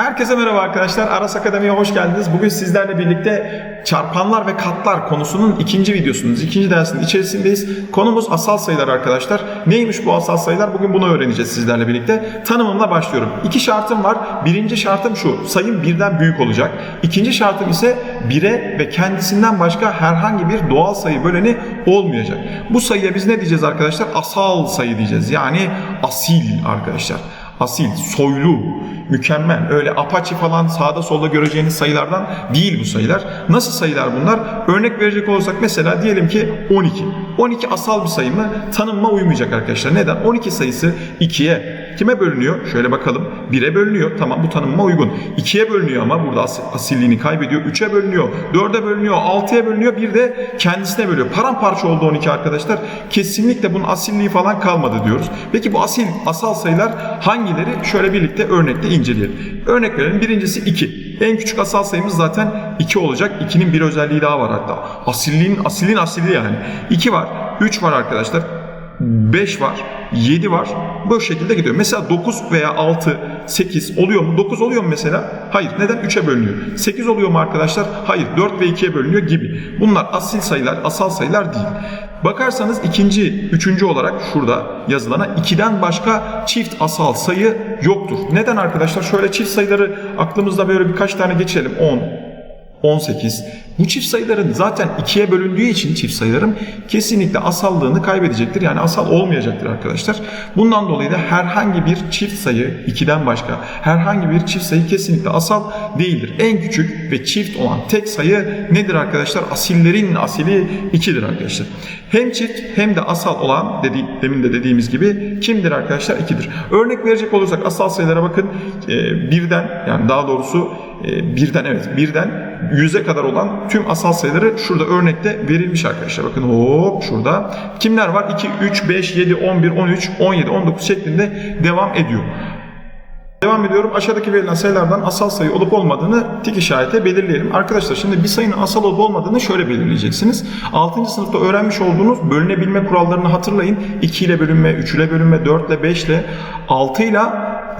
Herkese merhaba arkadaşlar. Aras Akademi'ye hoş geldiniz. Bugün sizlerle birlikte çarpanlar ve katlar konusunun ikinci videosunun, ikinci dersinin içerisindeyiz. Konumuz asal sayılar arkadaşlar. Neymiş bu asal sayılar? Bugün bunu öğreneceğiz sizlerle birlikte. Tanımımla başlıyorum. İki şartım var. Birinci şartım şu. Sayım birden büyük olacak. İkinci şartım ise bire ve kendisinden başka herhangi bir doğal sayı böleni olmayacak. Bu sayıya biz ne diyeceğiz arkadaşlar? Asal sayı diyeceğiz. Yani asil arkadaşlar asil, soylu, mükemmel. Öyle apaçi falan sağda solda göreceğiniz sayılardan değil bu sayılar. Nasıl sayılar bunlar? Örnek verecek olursak mesela diyelim ki 12. 12 asal bir sayı mı? Tanımıma uymayacak arkadaşlar. Neden? 12 sayısı 2'ye kime bölünüyor? Şöyle bakalım. 1'e bölünüyor. Tamam bu tanımıma uygun. 2'ye bölünüyor ama burada as- asilliğini kaybediyor. 3'e bölünüyor. 4'e bölünüyor. 6'ya bölünüyor. Bir de kendisine bölüyor. Paramparça oldu 12 arkadaşlar. Kesinlikle bunun asilliği falan kalmadı diyoruz. Peki bu asil asal sayılar hangileri? Şöyle birlikte örnekle inceleyelim. Örnek verelim. Birincisi 2. En küçük asal sayımız zaten 2 olacak. 2'nin bir özelliği daha var hatta. Asilliğin asilliğin asili yani. 2 var. 3 var arkadaşlar. 5 var, 7 var. Bu şekilde gidiyor. Mesela 9 veya 6, 8 oluyor mu? 9 oluyor mu mesela? Hayır. Neden? 3'e bölünüyor. 8 oluyor mu arkadaşlar? Hayır. 4 ve 2'ye bölünüyor gibi. Bunlar asil sayılar, asal sayılar değil. Bakarsanız ikinci, üçüncü olarak şurada yazılana 2'den başka çift asal sayı yoktur. Neden arkadaşlar? Şöyle çift sayıları aklımızda böyle birkaç tane geçelim. 10, 18. Bu çift sayıların zaten ikiye bölündüğü için çift sayıların kesinlikle asallığını kaybedecektir. Yani asal olmayacaktır arkadaşlar. Bundan dolayı da herhangi bir çift sayı 2'den başka herhangi bir çift sayı kesinlikle asal değildir. En küçük ve çift olan tek sayı nedir arkadaşlar? Asillerin asili 2'dir arkadaşlar. Hem çift hem de asal olan dedi, demin de dediğimiz gibi kimdir arkadaşlar? 2'dir. Örnek verecek olursak asal sayılara bakın. Ee, birden yani daha doğrusu e, birden evet birden 100'e kadar olan tüm asal sayıları şurada örnekte verilmiş arkadaşlar. Bakın hop şurada. Kimler var? 2, 3, 5, 7, 11, 13, 17, 19 şeklinde devam ediyor. Devam ediyorum. Aşağıdaki verilen sayılardan asal sayı olup olmadığını tik işarete belirleyelim. Arkadaşlar şimdi bir sayının asal olup olmadığını şöyle belirleyeceksiniz. 6. sınıfta öğrenmiş olduğunuz bölünebilme kurallarını hatırlayın. 2 ile bölünme, 3 ile bölünme, 4 ile 5 ile 6 ile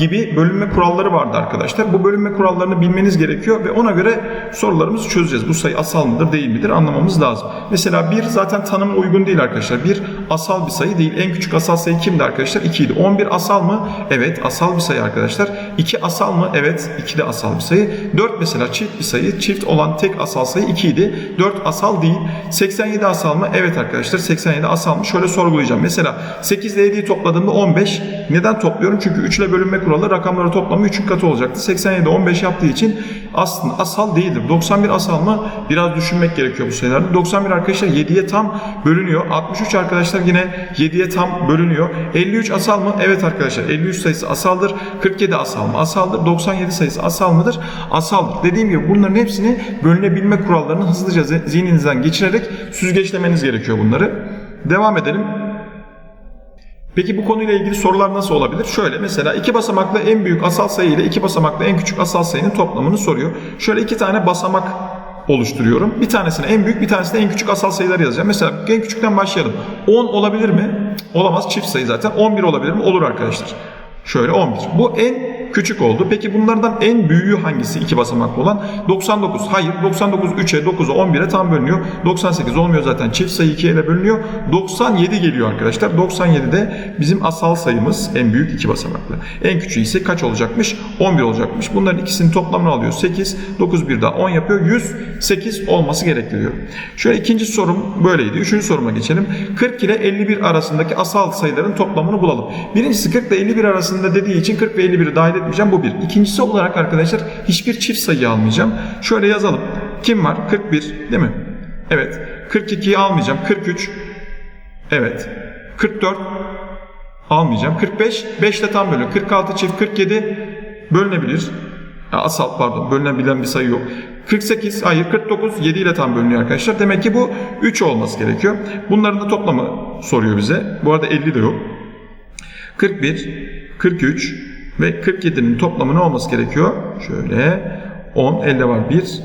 gibi bölünme kuralları vardı arkadaşlar. Bu bölünme kurallarını bilmeniz gerekiyor ve ona göre sorularımızı çözeceğiz. Bu sayı asal mıdır değil midir anlamamız lazım. Mesela 1 zaten tanıma uygun değil arkadaşlar. 1 asal bir sayı değil. En küçük asal sayı kimdi arkadaşlar? 2 idi. 11 asal mı? Evet asal bir sayı arkadaşlar. 2 asal mı? Evet 2 de asal bir sayı. 4 mesela çift bir sayı. Çift olan tek asal sayı 2 idi. 4 asal değil. 87 asal mı? Evet arkadaşlar 87 asal mı? Şöyle sorgulayacağım. Mesela 8 ile 7'yi topladığımda 15. Neden topluyorum? Çünkü 3 ile bölünme kuralı rakamları toplamı 3'ün katı olacaktı. 87 15 yaptığı için aslında asal değildir. 91 asal mı? Biraz düşünmek gerekiyor bu sayılarda. 91 arkadaşlar 7'ye tam bölünüyor. 63 arkadaşlar yine 7'ye tam bölünüyor. 53 asal mı? Evet arkadaşlar 53 sayısı asaldır. 47 asal mı? Asaldır. 97 sayısı asal mıdır? Asaldır. Dediğim gibi bunların hepsini bölünebilme kurallarını hızlıca zihninizden geçirerek süzgeçlemeniz gerekiyor bunları. Devam edelim. Peki bu konuyla ilgili sorular nasıl olabilir? Şöyle mesela iki basamaklı en büyük asal sayı ile iki basamaklı en küçük asal sayının toplamını soruyor. Şöyle iki tane basamak oluşturuyorum. Bir tanesine en büyük bir tanesine en küçük asal sayılar yazacağım. Mesela en küçükten başlayalım. 10 olabilir mi? Olamaz çift sayı zaten. 11 olabilir mi? Olur arkadaşlar. Şöyle 11. Bu en küçük oldu. Peki bunlardan en büyüğü hangisi? iki basamaklı olan. 99. Hayır. 99 3'e, 9'a, 11'e tam bölünüyor. 98 olmuyor zaten. Çift sayı 2 ile bölünüyor. 97 geliyor arkadaşlar. 97 de bizim asal sayımız en büyük iki basamaklı. En küçüğü ise kaç olacakmış? 11 olacakmış. Bunların ikisinin toplamını alıyor. 8. 9 bir daha 10 yapıyor. 108 olması gerektiriyor. Şöyle ikinci sorum böyleydi. Üçüncü soruma geçelim. 40 ile 51 arasındaki asal sayıların toplamını bulalım. Birincisi 40 ile 51 arasında dediği için 40 ve 51'i dahil etmeyeceğim. Bu bir. İkincisi olarak arkadaşlar hiçbir çift sayı almayacağım. Şöyle yazalım. Kim var? 41 değil mi? Evet. 42'yi almayacağım. 43. Evet. 44 almayacağım. 45 5 ile tam bölüyor. 46 çift 47 bölünebilir. Asal pardon bölünebilen bir sayı yok. 48 hayır 49 7 ile tam bölünüyor arkadaşlar. Demek ki bu 3 olması gerekiyor. Bunların da toplamı soruyor bize. Bu arada 50 de yok. 41, 43 ve 47'nin toplamı ne olması gerekiyor? Şöyle 10, elde var 1,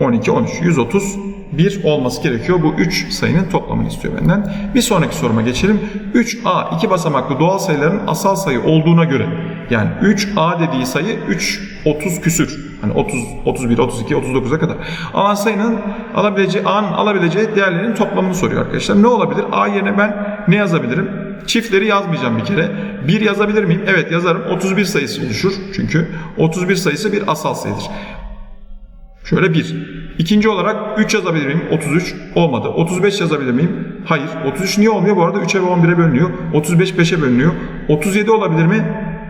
12, 13, 131 olması gerekiyor. Bu 3 sayının toplamını istiyor benden. Bir sonraki soruma geçelim. 3A iki basamaklı doğal sayıların asal sayı olduğuna göre Yani 3A dediği sayı 3 30 küsür. Hani 30 31 32 39'a kadar. Alan sayının alabileceği A'nın alabileceği değerlerin toplamını soruyor arkadaşlar. Ne olabilir? A yerine ben ne yazabilirim? Çiftleri yazmayacağım bir kere. 1 yazabilir miyim? Evet yazarım. 31 sayısı oluşur. Çünkü 31 sayısı bir asal sayıdır. Şöyle 1. İkinci olarak 3 yazabilir miyim? 33 olmadı. 35 yazabilir miyim? Hayır. 33 niye olmuyor? Bu arada 3'e ve 11'e bölünüyor. 35 5'e bölünüyor. 37 olabilir mi?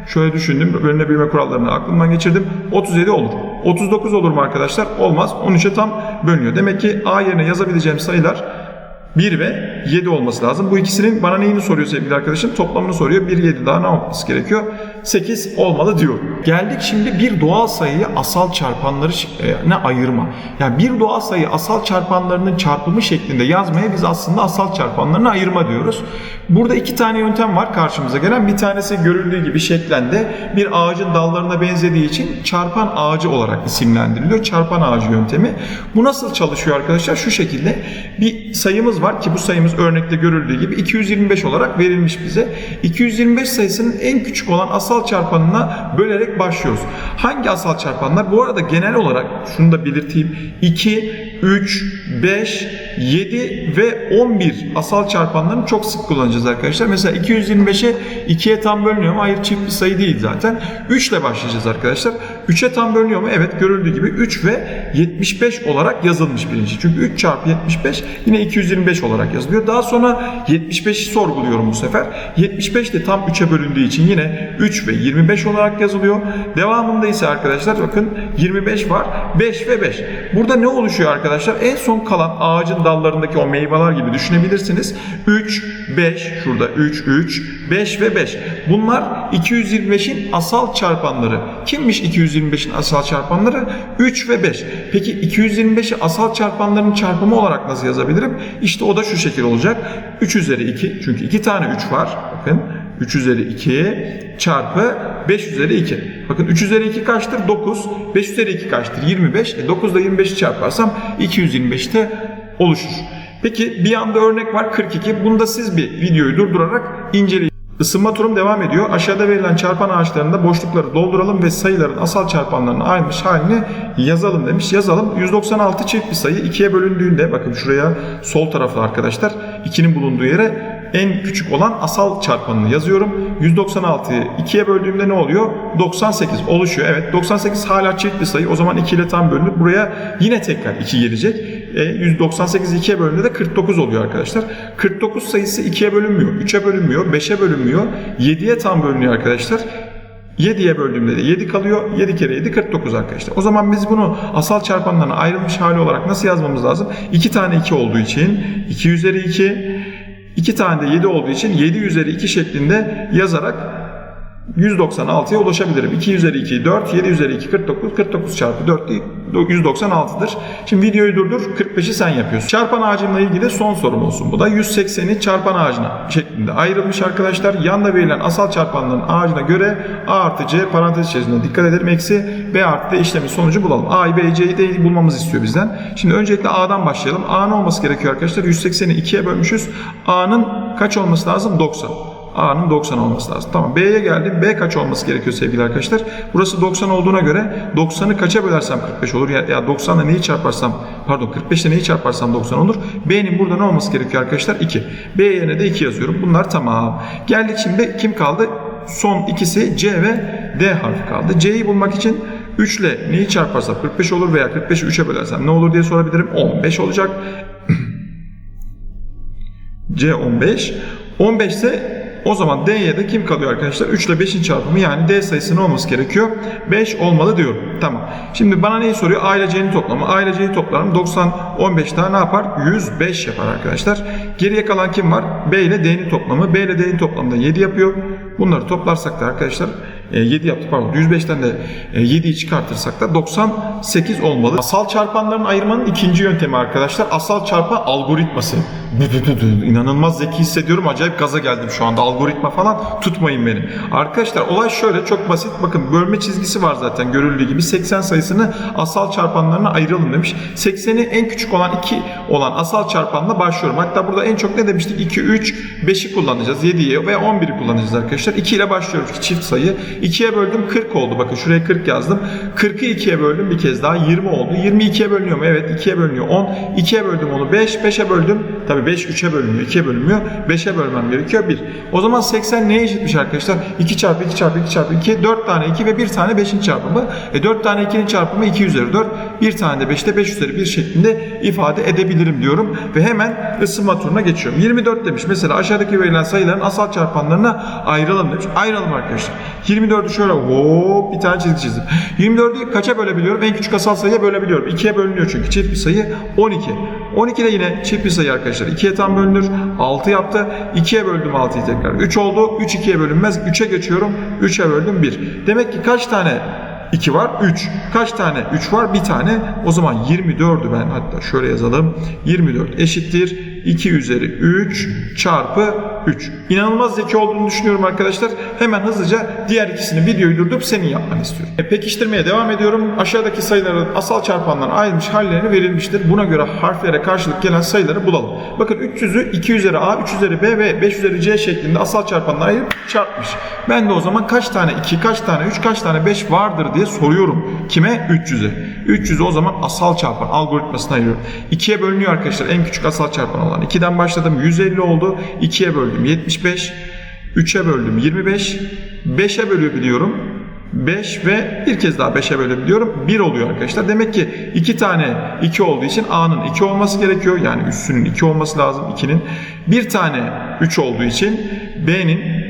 Şöyle düşündüm. Bölünebilme kurallarını aklımdan geçirdim. 37 olur. 39 olur mu arkadaşlar? Olmaz. 13'e tam bölünüyor. Demek ki A yerine yazabileceğim sayılar 1 ve 7 olması lazım. Bu ikisinin bana neyini soruyor sevgili arkadaşım? Toplamını soruyor. 1, 7 daha ne yapması gerekiyor? 8 olmalı diyor. Geldik şimdi bir doğal sayıyı asal çarpanları e, ayırma. Yani bir doğal sayı asal çarpanlarının çarpımı şeklinde yazmaya biz aslında asal çarpanlarını ayırma diyoruz. Burada iki tane yöntem var karşımıza gelen. Bir tanesi görüldüğü gibi şeklende bir ağacın dallarına benzediği için çarpan ağacı olarak isimlendiriliyor. Çarpan ağacı yöntemi. Bu nasıl çalışıyor arkadaşlar? Şu şekilde bir sayımız var ki bu sayımız örnekte görüldüğü gibi 225 olarak verilmiş bize. 225 sayısının en küçük olan asal çarpanına bölerek başlıyoruz. Hangi asal çarpanlar? Bu arada genel olarak şunu da belirteyim. 2, 3, 5, 7 ve 11 asal çarpanlarını çok sık kullanacağız arkadaşlar. Mesela 225'e 2'ye tam bölünüyor mu? Hayır çift bir sayı değil zaten. 3 ile başlayacağız arkadaşlar. 3'e tam bölünüyor mu? Evet görüldüğü gibi 3 ve 75 olarak yazılmış birinci. Çünkü 3 çarpı 75 yine 225 olarak yazılıyor. Daha sonra 75'i sorguluyorum bu sefer. 75 de tam 3'e bölündüğü için yine 3 ve 25 olarak yazılıyor. Devamında ise arkadaşlar bakın 25 var. 5 ve 5. Burada ne oluşuyor arkadaşlar? En son kalan ağacın dallarındaki o meyveler gibi düşünebilirsiniz. 3, 5, şurada 3, 3, 5 ve 5. Bunlar 225'in asal çarpanları. Kimmiş 225'in asal çarpanları? 3 ve 5. Peki 225'i asal çarpanların çarpımı olarak nasıl yazabilirim? İşte o da şu şekil olacak. 3 üzeri 2. Çünkü 2 tane 3 var. Bakın 3 üzeri 2 çarpı 5 üzeri 2. Bakın 3 üzeri 2 kaçtır? 9. 5 üzeri 2 kaçtır? 25. E 9 ile 25'i çarparsam 225'te oluşur. Peki bir yanda örnek var 42. Bunda siz bir videoyu durdurarak inceleyin. Isınma turum devam ediyor. Aşağıda verilen çarpan ağaçlarında boşlukları dolduralım ve sayıların asal çarpanlarını ayrılmış halini yazalım demiş. Yazalım. 196 çift bir sayı 2'ye bölündüğünde bakın şuraya sol tarafta arkadaşlar 2'nin bulunduğu yere en küçük olan asal çarpanını yazıyorum. 196'yı 2'ye böldüğümde ne oluyor? 98 oluşuyor. Evet 98 hala çift bir sayı. O zaman 2 ile tam bölünür. Buraya yine tekrar 2 gelecek. E, 198 2'ye bölündüğünde de 49 oluyor arkadaşlar. 49 sayısı 2'ye bölünmüyor, 3'e bölünmüyor, 5'e bölünmüyor, 7'ye tam bölünüyor arkadaşlar. 7'ye böldüğümde de 7 kalıyor. 7 kere 7 49 arkadaşlar. O zaman biz bunu asal çarpanlarına ayrılmış hali olarak nasıl yazmamız lazım? 2 tane 2 olduğu için 2 üzeri 2 2 tane de 7 olduğu için 7 üzeri 2 şeklinde yazarak 196'ya ulaşabilirim. 2 üzeri 2 4, 7 üzeri 2 49, 49 çarpı 4 değil, 196'dır. Şimdi videoyu durdur, 45'i sen yapıyorsun. Çarpan ağacımla ilgili son sorum olsun. Bu da 180'i çarpan ağacına şeklinde ayrılmış arkadaşlar. Yanda verilen asal çarpanların ağacına göre A artı C parantez içerisinde dikkat edelim. Eksi B artı D işlemin sonucu bulalım. A'yı B'yi C'yi D'yi bulmamızı istiyor bizden. Şimdi öncelikle A'dan başlayalım. A'nın olması gerekiyor arkadaşlar. 180'i 2'ye bölmüşüz. A'nın kaç olması lazım? 90. A'nın 90 olması lazım. Tamam B'ye geldim. B kaç olması gerekiyor sevgili arkadaşlar? Burası 90 olduğuna göre 90'ı kaça bölersem 45 olur? Ya, ya 90'la neyi çarparsam pardon 45 ile neyi çarparsam 90 olur. B'nin burada ne olması gerekiyor arkadaşlar? 2. B yerine de 2 yazıyorum. Bunlar tamam. Geldik şimdi kim kaldı? Son ikisi C ve D harfi kaldı. C'yi bulmak için 3 ile neyi çarparsam 45 olur veya 45'i 3'e bölersem ne olur diye sorabilirim. 15 olacak. C 15. 15 ise o zaman D'ye de kim kalıyor arkadaşlar? 3 ile 5'in çarpımı yani D sayısının olması gerekiyor. 5 olmalı diyorum. Tamam. Şimdi bana neyi soruyor? A ile C'nin toplamı. A ile C'yi toplarım. 90, 15 daha ne yapar? 105 yapar arkadaşlar. Geriye kalan kim var? B ile D'nin toplamı. B ile D'nin toplamı da 7 yapıyor. Bunları toplarsak da arkadaşlar 7 yaptı pardon 105'ten de 7'yi çıkartırsak da 98 olmalı. Asal çarpanların ayırmanın ikinci yöntemi arkadaşlar asal çarpan algoritması inanılmaz zeki hissediyorum. Acayip gaza geldim şu anda. Algoritma falan tutmayın beni. Arkadaşlar olay şöyle çok basit. Bakın bölme çizgisi var zaten görüldüğü gibi. 80 sayısını asal çarpanlarına ayıralım demiş. 80'i en küçük olan 2 olan asal çarpanla başlıyorum. Hatta burada en çok ne demiştik? 2, 3, 5'i kullanacağız. 7'yi ve 11'i kullanacağız arkadaşlar. 2 ile başlıyoruz çift sayı. 2'ye böldüm 40 oldu. Bakın şuraya 40 yazdım. 40'ı 2'ye böldüm bir kez daha 20 oldu. 20 2'ye bölünüyor mu? Evet 2'ye bölünüyor. 10. 2'ye böldüm onu 5. 5'e böldüm. Tabii 5 3'e bölünmüyor. 2'ye bölünmüyor. 5'e bölmem gerekiyor 1. O zaman 80 neye eşitmiş arkadaşlar? 2 çarpı 2 çarpı 2 çarpı 2. 4 tane 2 ve 1 tane 5'in çarpımı. E 4 tane 2'nin çarpımı 2 üzeri 4. 1 tane de 5'te 5 üzeri 1 şeklinde ifade edebilirim diyorum. Ve hemen ısınma turuna geçiyorum. 24 demiş. Mesela aşağıdaki verilen sayıların asal çarpanlarına ayrılalım demiş. Ayıralım arkadaşlar. 24'ü şöyle hop bir tane çizgi çizdim. 24'ü kaça bölebiliyorum? En küçük asal sayıya bölebiliyorum. 2'ye bölünüyor çünkü çift bir sayı 12. 12 de yine çift bir sayı arkadaşlar. 2'ye tam bölünür. 6 yaptı. 2'ye böldüm 6'yı tekrar. 3 oldu. 3 2'ye bölünmez. 3'e geçiyorum. 3'e böldüm 1. Demek ki kaç tane 2 var? 3. Kaç tane 3 var? Bir tane. O zaman 24'ü ben hatta şöyle yazalım. 24 eşittir 2 üzeri 3 çarpı 3. İnanılmaz zeki olduğunu düşünüyorum arkadaşlar. Hemen hızlıca diğer ikisini videoyu durdurup senin yapmanı istiyorum. E, pekiştirmeye devam ediyorum. Aşağıdaki sayıların asal çarpanlarına ayrılmış hallerini verilmiştir. Buna göre harflere karşılık gelen sayıları bulalım. Bakın 300'ü 2 üzeri A, 3 üzeri B ve 5 üzeri C şeklinde asal çarpanlara ayırıp çarpmış. Ben de o zaman kaç tane 2, kaç tane 3, kaç tane 5 vardır diye soruyorum. Kime? 300'e. 300'ü o zaman asal çarpan algoritmasına ayırıyorum. 2'ye bölünüyor arkadaşlar en küçük asal çarpan olan. 2'den başladım 150 oldu. 2'ye böldüm 75. 3'e böldüm 25. 5'e bölebiliyorum. 5 ve bir kez daha 5'e bölebiliyorum. 1 oluyor arkadaşlar. Demek ki 2 tane 2 olduğu için A'nın 2 olması gerekiyor. Yani üssünün 2 olması lazım 2'nin. Bir tane 3 olduğu için B'nin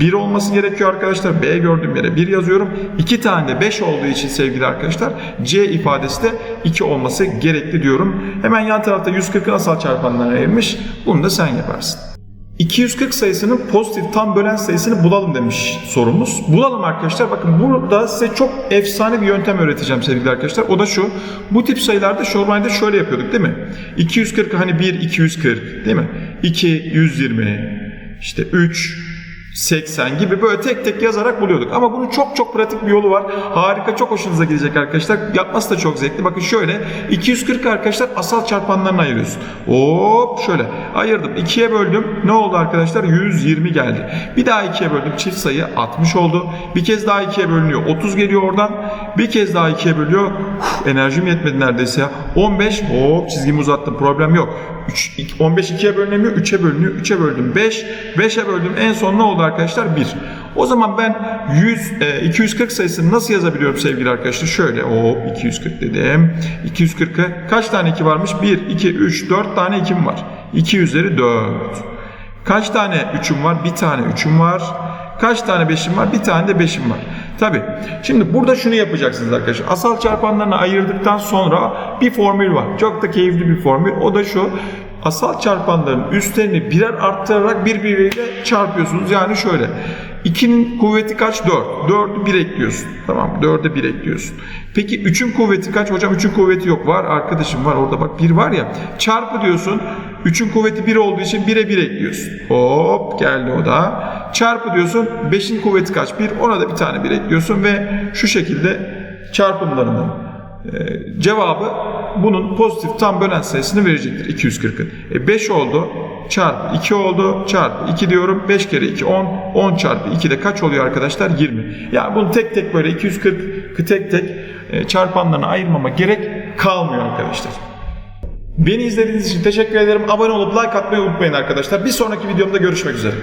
1 olması gerekiyor arkadaşlar. B gördüğüm yere 1 yazıyorum. 2 tane de 5 olduğu için sevgili arkadaşlar C ifadesi de 2 olması gerekli diyorum. Hemen yan tarafta 140'ın asal çarpanlarına ayırmış. Bunu da sen yaparsın. 240 sayısının pozitif tam bölen sayısını bulalım demiş sorumuz. Bulalım arkadaşlar. Bakın burada size çok efsane bir yöntem öğreteceğim sevgili arkadaşlar. O da şu. Bu tip sayılarda normalde şöyle yapıyorduk değil mi? 240 hani 1 240 değil mi? 2 120 işte 3 80 gibi böyle tek tek yazarak buluyorduk. Ama bunun çok çok pratik bir yolu var. Harika, çok hoşunuza gidecek arkadaşlar. Yapması da çok zevkli. Bakın şöyle 240 arkadaşlar asal çarpanlarına ayırıyorsun. Hop şöyle ayırdım. 2'ye böldüm. Ne oldu arkadaşlar? 120 geldi. Bir daha 2'ye böldüm. Çift sayı 60 oldu. Bir kez daha 2'ye bölünüyor. 30 geliyor oradan. Bir kez daha 2'ye bölüyor. Uf, enerjim yetmedi neredeyse ya. 15. Hop çizgimi uzattım. Problem yok. 3, 15 2'ye bölünemiyor. 3'e bölünüyor. 3'e böldüm 5. 5'e böldüm. En son ne oldu arkadaşlar? 1. O zaman ben 100, e, 240 sayısını nasıl yazabiliyorum sevgili arkadaşlar? Şöyle hop 240 dedim. 240'ı kaç tane 2 varmış? 1, 2, 3, 4 tane 2'm var. 2 üzeri 4. Kaç tane 3'üm var? Bir tane 3'üm var. Kaç tane 5'im var? Bir tane de 5'im var. Tabi. Şimdi burada şunu yapacaksınız arkadaşlar. Asal çarpanlarını ayırdıktan sonra bir formül var. Çok da keyifli bir formül. O da şu. Asal çarpanların üstlerini birer arttırarak birbiriyle çarpıyorsunuz. Yani şöyle. 2'nin kuvveti kaç? 4. 4'ü 1 ekliyorsun. Tamam 4'e 1 ekliyorsun. Peki 3'ün kuvveti kaç? Hocam 3'ün kuvveti yok. Var arkadaşım var. Orada bak 1 var ya. Çarpı diyorsun. 3'ün kuvveti 1 olduğu için 1'e 1 ekliyorsun. Hop geldi o da. Çarpı diyorsun. 5'in kuvveti kaç? 1. Ona da bir tane 1 ekliyorsun ve şu şekilde çarpımlarının cevabı bunun pozitif tam bölen sayısını verecektir 240'ın. E 5 oldu çarpı 2 oldu çarpı 2 diyorum 5 kere 2 10 10 çarpı 2 de kaç oluyor arkadaşlar 20. Yani bunu tek tek böyle 240'ı tek tek e, çarpanlarına ayırmama gerek kalmıyor arkadaşlar. Beni izlediğiniz için teşekkür ederim. Abone olup like atmayı unutmayın arkadaşlar. Bir sonraki videomda görüşmek üzere.